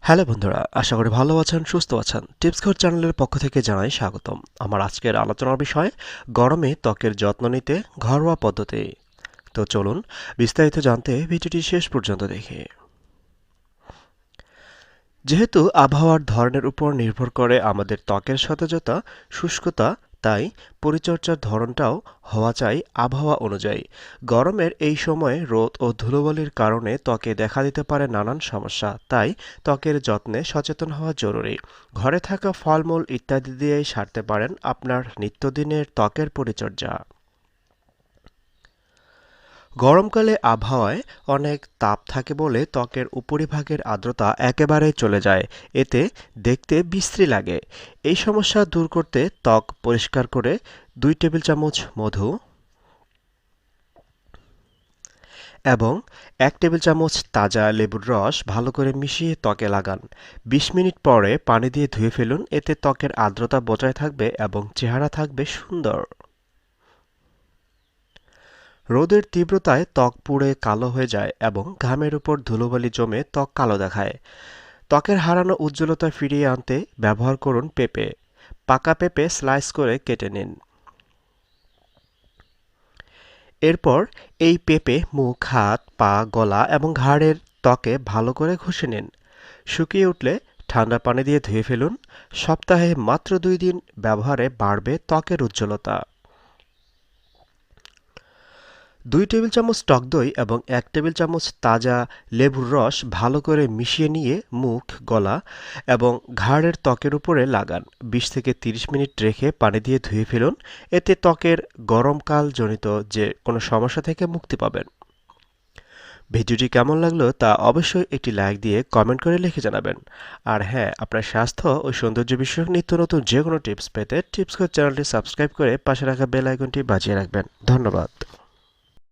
Hello বন্ধুরা, আশা করি ভালো আছেন, সুস্থ আছেন। টিপস ঘর চ্যানেলের পক্ষ থেকে জানাই স্বাগতম। আমার আজকের আলোচনার বিষয়, গরমে ত্বকের যত্ন নিতে ঘরোয়া পদ্ধতি। তো চলুন, বিস্তারিত জানতে ভিডিওটি শেষ পর্যন্ত দেখে। যেহেতু আবহাওয়ার ধরনের উপর নির্ভর করে আমাদের ত্বকের সতেজতা, শুষ্কতা তাই পরিচর্যার ধরনটাও হওয়া চাই আবহাওয়া অনুযায়ী। গরমের এই সময়ে রোদ ও ধুলোবলির কারণে ত্বকে দেখা দিতে পারে নানান সমস্যা, তাই ত্বকের যত্নে সচেতন হওয়া জরুরি। ঘরে থাকা ফলমূল ইত্যাদি দিয়েই সারতে পারেন আপনার নিত্যদিনের ত্বকের পরিচর্যা। গরমকালে আবহাওয়ায় অনেক তাপ থাকে বলে ত্বকের উপরিভাগের আর্দ্রতা একেবারেই চলে যায়। এতে দেখতে বিশ্রী লাগে। এই সমস্যা দূর করতে ত্বক পরিষ্কার করে দুই টেবিল চামচ মধু এবং এক টেবিল চামচ তাজা লেবুর রস ভালো করে মিশিয়ে ত্বকে লাগান। বিশ মিনিট পরে পানি দিয়ে ধুয়ে ফেলুন। এতে ত্বকের আর্দ্রতা বজায় থাকবে এবং চেহারা থাকবে সুন্দর। রোদের তীব্রতায় ত্বক পুড়ে কালো হয়ে যায় এবং ঘামের উপর ধুলোবালি জমে ত্বক কালো দেখায়। ত্বকের হারানো উজ্জ্বলতা ফিরিয়ে আনতে ব্যবহার করুন পেঁপে। পাকা পেঁপে স্লাইস করে কেটে নিন। এরপর এই পেঁপে মুখ, হাত, পা, গলা এবং ঘাড়ের ত্বকে ভালো করে ঘষে নিন। শুকিয়ে উঠলে ঠান্ডা পানি দিয়ে ধুয়ে ফেলুন। সপ্তাহে মাত্র দুই দিন ব্যবহারে বাড়বে ত্বকের উজ্জ্বলতা। দুই টেবিল চামচ টক দই এবং এক টেবিল চামচ তাজা লেবুর রস ভালো করে মিশিয়ে নিয়ে মুখ, গলা এবং ঘাড়ের ত্বকের উপরে লাগান। বিশ থেকে তিরিশ মিনিট রেখে পানি দিয়ে ধুয়ে ফেলুন। এতে ত্বকের গরমকাল জনিত যে কোনো সমস্যা থেকে মুক্তি পাবেন। ভিডিওটি কেমন লাগল তা অবশ্যই একটি লাইক দিয়ে কমেন্ট করে লিখে জানাবেন। আর হ্যাঁ আপনার স্বাস্থ্য ও সৌন্দর্য বিষয়ক নিত্য নতুন যে কোনো টিপস পেতে টিপস চ্যানেলটি সাবস্ক্রাইব করে পাশে রাখা বেল আইকনটি বাজিয়ে রাখবেন। ধন্যবাদ।